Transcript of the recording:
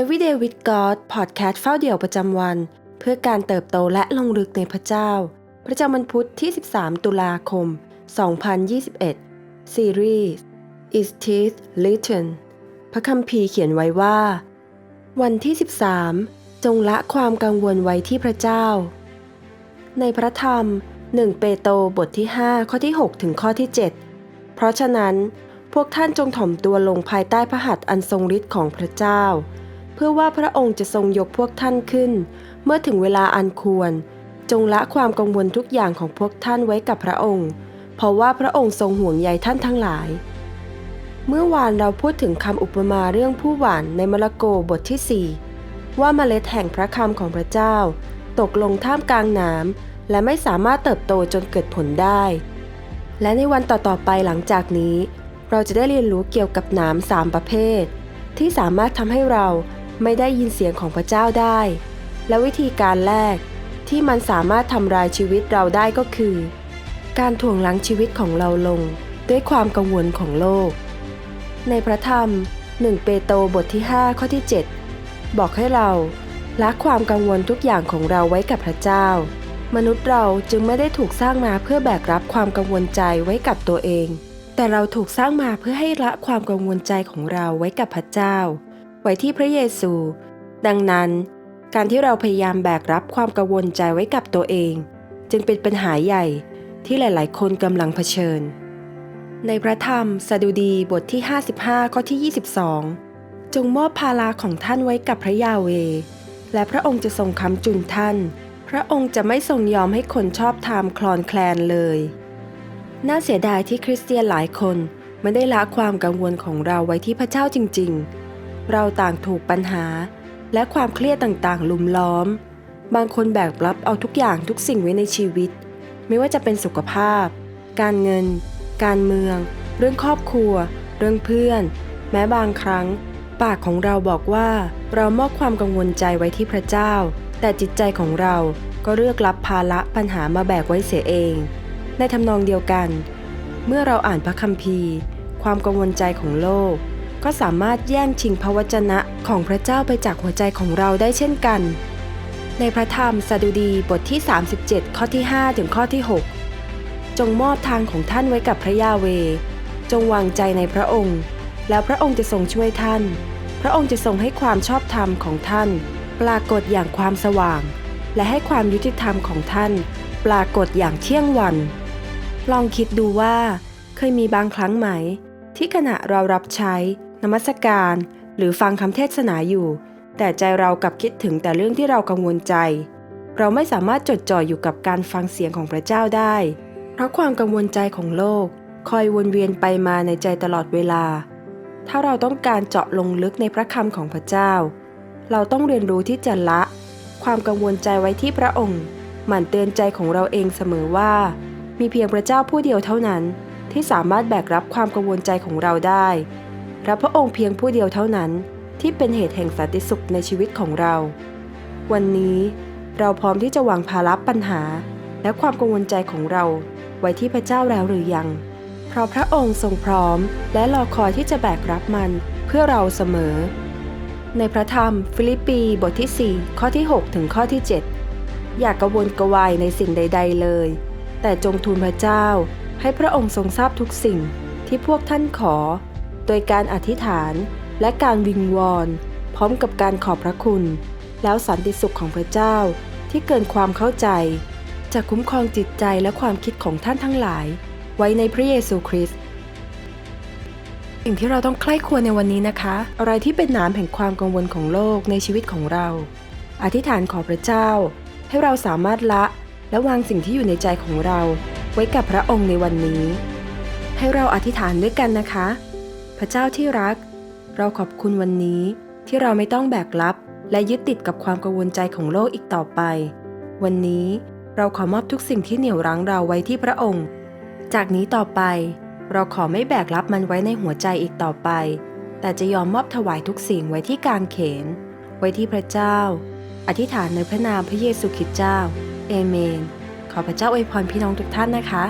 Everyday with God Podcast เฝ้าเดี่ยวประจำวัน เพื่อการเติบโตและลงลึกในพระเจ้า ประจำวันพุธที่ 13 ตุลาคม 2021 ซีรีส์ Is Teeth Written พระคัมภีร์เขียนไว้ว่า วันที่ 13 จงละความกังวลไว้ที่พระเจ้า ในพระธรรม 1 เปโตรบทที่ 5 ข้อที่ 6 ถึงข้อที่ 7 เพราะฉะนั้นพวกท่านจงถ่อมตัวลงภายใต้พระหัตถ์อันทรงฤทธิ์ของพระเจ้า เพื่อว่าพระองค์จะทรงยกพวกท่านขึ้น เมื่อถึงเวลาอันควร จงละความกังวลทุกอย่างของพวกท่านไว้กับพระองค์ เพราะว่าพระองค์ทรงห่วงใยท่านทั้งหลาย เมื่อวานเราพูดถึงคำอุปมาเรื่องผู้หวานในมะละโกบทที่ 4 ว่าเมล็ดแห่งพระคำของพระเจ้า ตกลงท่ามกลางน้ำและไม่สามารถเติบโตจนเกิดผลได้ และในวันต่อๆไปหลังจากนี้ เราจะได้เรียนรู้เกี่ยวกับนามสามประเภท ที่สามารถทำให้เรา ไม่ได้ยินเสียงของพระเจ้าได้ และวิธีการแรกที่มันสามารถทำลายชีวิตเราได้ก็คือ การถ่วงล้างชีวิตของเราลงด้วยความกังวลของโลก ในพระธรรม 1 เปโตรบทที่ 5 ข้อที่ 7 บอกให้เราละความกังวลทุกอย่างของเราไว้กับพระเจ้า มนุษย์เราจึงไม่ได้ถูกสร้างมาเพื่อแบกรับความกังวลใจไว้กับตัวเอง แต่เราถูกสร้างมาเพื่อให้ละความกังวลใจของเราไว้กับพระเจ้า ไว้ที่พระเยซู ดังนั้น การที่เราพยายามแบกรับความกังวลใจไว้กับตัวเอง จึงเป็นปัญหาใหญ่ที่หลาย ๆ คนกำลังเผชิญ ในพระธรรมสดุดีบทที่ 55 ข้อที่ 22 จงมอบภาระของท่านไว้กับพระยาเว และพระองค์จะทรงค้ำจุนท่าน พระองค์จะไม่ทรงยอมให้คนชอบธรรมคลอนแคลนเลย น่าเสียดายที่คริสเตียนหลายคนไม่ได้ละความกังวลของเราไว้ที่พระเจ้าจริง ๆ เราต่างถูกปัญหา และความเครียดต่างๆ ลุมล้อม บางคนแบกรับเอาทุกอย่างทุกสิ่งไว้ในชีวิต ไม่ว่าจะเป็นสุขภาพ การเงิน การเมือง เรื่องครอบครัว เรื่องเพื่อน แม้บางครั้ง ปากของเราบอกว่าเรามอบความกังวลใจไว้ที่พระเจ้า แต่จิตใจของเราก็เลือกรับภาระปัญหามาแบกไว้เสียเอง ในทำนองเดียวกัน เมื่อเราอ่านพระคัมภีร์ ความกังวลใจของโลก ก็สามารถแย่งชิงพระวจนะของพระเจ้าไปจากหัวใจของเราได้เช่นกัน ในพระธรรมสดุดีบทที่ 37 ข้อที่ 5 ถึงข้อที่ 6 จงมอบทางของท่านไว้กับพระยาเว จงวางใจในพระองค์ แล้วพระองค์จะทรงช่วยท่าน พระองค์จะทรงให้ความชอบธรรมของท่าน ปรากฏอย่างความสว่าง และให้ความยุติธรรมของท่าน ปรากฏอย่างเที่ยงวัน ลองคิดดูว่า เคยมีบางครั้งไหม ที่ขณะเรารับใช้ นมัสการ หรือฟังคำเทศนาอยู่ แต่ใจเรากลับคิดถึงแต่เรื่องที่เรากังวลใจ เราไม่สามารถจดจ่ออยู่กับการฟังเสียงของพระเจ้าได้ เพราะความกังวลใจของโลก คอยวนเวียนไปมาในใจตลอดเวลา ถ้าเราต้องการเจาะลงลึกในพระคำของพระเจ้า เราต้องเรียนรู้ที่จะละ ความกังวลใจไว้ที่พระองค์ หมั่นเตือนใจของเราเองเสมอว่า มีเพียงพระเจ้าผู้เดียวเท่านั้นที่สามารถแบกรับความกังวลใจของเราได้ และพระองค์เพียงผู้เดียวเท่านั้น ที่เป็นเหตุแห่งสันติสุขในชีวิตของเรา วันนี้เราพร้อมที่จะวางภาระปัญหา และความกังวลใจของเราไว้ที่พระเจ้าแล้วหรือยัง เพราะพระองค์ทรงพร้อม และรอคอยที่จะแบกรับมันเพื่อเราเสมอ ในพระธรรมฟิลิปปีบทที่ 4 ข้อที่ 6 ถึงข้อที่ 7 อย่ากกระวนกวายในสิ่งใด ๆ เลย แต่จงทูลพระเจ้าให้พระองค์ทรงทราบทุกสิ่งที่พวกท่านขอ โดยการอธิษฐานและการวิงวอน พร้อมกับการขอบพระคุณ แล้วสันติสุขของพระเจ้าที่เกินความเข้าใจ จะคุ้มครองจิตใจและความคิดของท่านทั้งหลาย ไว้ในพระเยซูคริสต์สิ่งที่เราต้องใคร่ควรในวันนี้นะคะ อะไรที่เป็นหน้ำแห่งความกังวลของโลกในชีวิตของเรา อธิษฐานขอพระเจ้า ให้เราสามารถละและวางสิ่งที่อยู่ในใจของเรา ไว้กับพระองค์ในวันนี้ ให้เราอธิษฐานด้วยกันนะคะ พระเจ้าที่รัก เราขอบคุณวันนี้ที่เราไม่ต้องแบกรับ และยึดติดกับความกังวลใจของโลกอีกต่อไป วันนี้เราขอมอบทุกสิ่งที่เหนี่ยวรั้งเราไว้ที่พระองค์ จากนี้ต่อไป เราขอไม่แบกรับมันไว้ในหัวใจอีกต่อไป แต่จะยอมมอบถวายทุกสิ่งไว้ที่กางเขน ไว้ที่พระเจ้า อธิษฐานในพระนามพระเยซูคริสต์เจ้า เอเมน ขอพระเจ้าอวยพรพี่น้องทุกท่านนะคะ